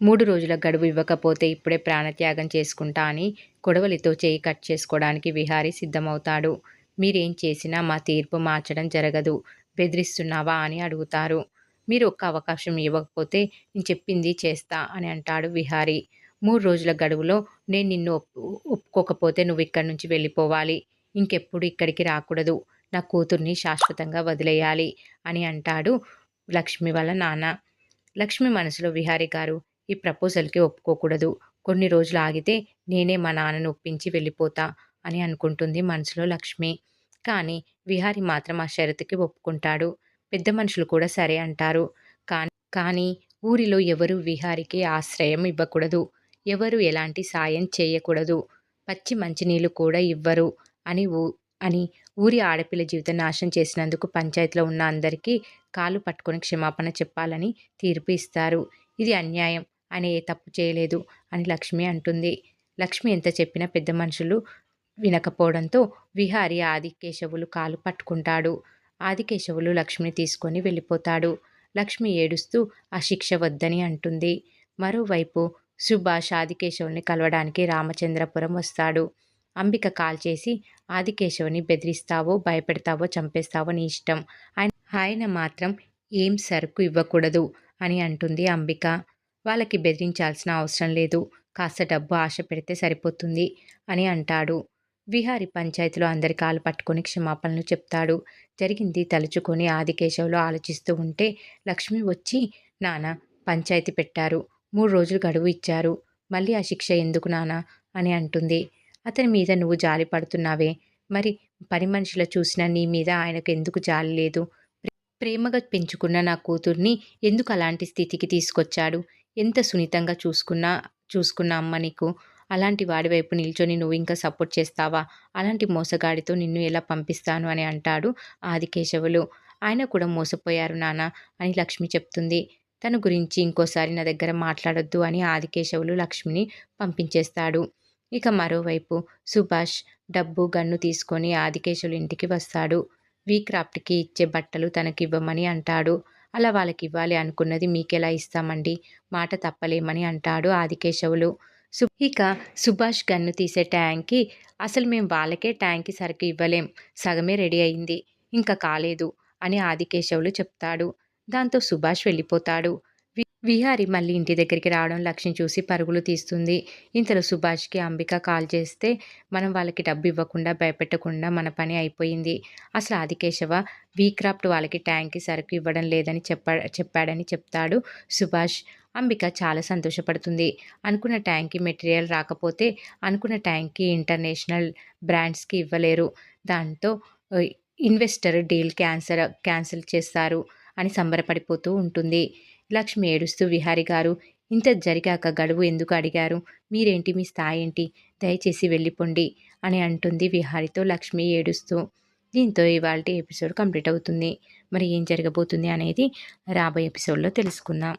మూడు రోజుల గడువు ఇవ్వకపోతే ఇప్పుడే ప్రాణత్యాగం చేసుకుంటా అని కొడవలితో చేయి కట్ చేసుకోవడానికి విహారీ సిద్ధమవుతాడు. మీరేం చేసినా మా తీర్పు మార్చడం జరగదు. బెదిరిస్తున్నావా అని అడుగుతారు. మీరు ఒక్క అవకాశం ఇవ్వకపోతే నేను చెప్పింది చేస్తా అని అంటాడు విహారీ. మూడు రోజుల గడువులో నేను నిన్ను ఒప్పు ఒప్పుకోకపోతే నువ్వు ఇక్కడి నుంచి వెళ్ళిపోవాలి. ఇంకెప్పుడు ఇక్కడికి రాకూడదు. నా కూతుర్ని శాశ్వతంగా వదిలేయాలి అని అంటాడు లక్ష్మి వాళ్ళ నాన్న. లక్ష్మి మనసులో విహారీ గారు ఈ ప్రపోజల్కి ఒప్పుకోకూడదు. కొన్ని రోజులు ఆగితే నేనే మా నాన్నను ఒప్పించి వెళ్ళిపోతా అని అనుకుంటుంది మనసులో లక్ష్మి. కానీ విహారి మాత్రం ఆ షరతుకి ఒప్పుకుంటాడు. పెద్ద మనుషులు కూడా సరే అంటారు. కానీ కానీ ఊరిలో ఎవరు విహారికి ఆశ్రయం ఇవ్వకూడదు. ఎవరు ఎలాంటి సాయం చేయకూడదు. పచ్చి మంచినీళ్ళు కూడా ఇవ్వరు అని ఊ అని ఊరి ఆడపిల్ల జీవితం నాశనం చేసినందుకు పంచాయతీలో ఉన్న అందరికీ కాలు పట్టుకొని క్షమాపణ చెప్పాలని తీర్పు ఇస్తారు. ఇది అన్యాయం. ఆయన ఏ తప్పు చేయలేదు అని లక్ష్మి అంటుంది. లక్ష్మి ఎంత చెప్పినా పెద్ద మనుషులు వినకపోవడంతో విహారి ఆదికేశవులు కాలు పట్టుకుంటాడు. ఆదికేశవులు లక్ష్మిని తీసుకొని వెళ్ళిపోతాడు. లక్ష్మి ఏడుస్తూ ఆ శిక్ష వద్దని అంటుంది. మరోవైపు సుభాష్ ఆదికేశవుని కలవడానికి రామచంద్రపురం వస్తాడు. అంబిక కాల్ చేసి ఆదికేశవుని బెదిరిస్తావో భయపెడతావో చంపేస్తావో నీ ఇష్టం. ఆయన ఆయన మాత్రం ఏం సరుకు ఇవ్వకూడదు అని అంటుంది అంబిక. వాళ్ళకి బెదిరించాల్సిన అవసరం లేదు. కాస్త డబ్బు ఆశ పెడితే సరిపోతుంది అని అంటాడు. విహారి పంచాయతీలో అందరి కాలు పట్టుకొని క్షమాపణలు చెప్తాడు. జరిగింది తలుచుకొని ఆదికేశవులు ఆలోచిస్తూ ఉంటే లక్ష్మి వచ్చి నాన్న పంచాయతీ పెట్టారు. మూడు రోజులు గడువు ఇచ్చారు. మళ్ళీ ఆ శిక్ష ఎందుకు నాన్న? అని అంటుంది. అతని మీద నువ్వు జాలి పడుతున్నావే. మరి పని మనుషుల చూసినా నీ మీద ఆయనకు ఎందుకు జాలి లేదు? ప్రేమగా పెంచుకున్న నా కూతుర్ని ఎందుకు అలాంటి స్థితికి తీసుకొచ్చాడు? ఎంత సున్నితంగా చూసుకున్నా చూసుకున్న అమ్మ నీకు? అలాంటి వాడి వైపు నిల్చొని నువ్వు ఇంకా సపోర్ట్ చేస్తావా? అలాంటి మోసగాడితో నిన్ను ఎలా పంపిస్తాను అని అంటాడు ఆదికేశవులు. ఆయన కూడా మోసపోయారు నాన్న అని లక్ష్మి చెప్తుంది. తన గురించి ఇంకోసారి నా దగ్గర మాట్లాడొద్దు అని ఆదికేశవులు లక్ష్మిని పంపించేస్తాడు. ఇక మరోవైపు సుభాష్ డబ్బు గన్ను తీసుకొని ఆదికేశవులు ఇంటికి వస్తాడు. వీక్రాఫ్ట్కి ఇచ్చే బట్టలు తనకి ఇవ్వమని అంటాడు. అలా వాళ్ళకి ఇవ్వాలి అనుకున్నది మీకెలా ఇస్తామండి? మాట తప్పలేమని అంటాడు ఆదికేశవులు. సు ఇక సుభాష్ గన్ను తీసే ట్యాంక్కి అసలు మేము వాళ్ళకే ట్యాంక్కి సరుకు ఇవ్వలేం. సగమే రెడీ అయింది. ఇంకా కాలేదు అని ఆదికేశవులు చెప్తాడు. దాంతో సుభాష్ వెళ్ళిపోతాడు. విహారి మళ్ళీ ఇంటి దగ్గరికి రావడం లక్ష్యం చూసి పరుగులు తీస్తుంది. ఇంతలో సుభాష్కి అంబిక కాల్ చేస్తే మనం వాళ్ళకి డబ్బు ఇవ్వకుండా భయపెట్టకుండా మన పని అయిపోయింది. అసలు ఆదికేశవ వీక్రాఫ్ట్ వాళ్ళకి ట్యాంక్కి సరుకు ఇవ్వడం లేదని చెప్పా చెప్పాడని చెప్తాడు సుభాష్. అంబిక చాలా సంతోషపడుతుంది. అనుకున్న ట్యాంక్కి మెటీరియల్ రాకపోతే అనుకున్న ట్యాంక్కి ఇంటర్నేషనల్ బ్రాండ్స్కి ఇవ్వలేరు. దాంతో ఇన్వెస్టర్ డీల్ క్యాన్సర్ క్యాన్సిల్ చేస్తారు అని సంబరపడిపోతూ ఉంటుంది. లక్ష్మి ఏడుస్తూ విహారి గారు ఇంత జరిగాక గడువు ఎందుకు అడిగారు? మీరేంటి? మీ స్థాయి ఏంటి? దయచేసి వెళ్ళిపోండి అని అంటుంది విహారితో లక్ష్మి ఏడుస్తూ. దీంతో ఇవాళ ఎపిసోడ్ కంప్లీట్ అవుతుంది. మరి ఏం జరగబోతుంది అనేది రాబోయే ఎపిసోడ్లో తెలుసుకుందాం.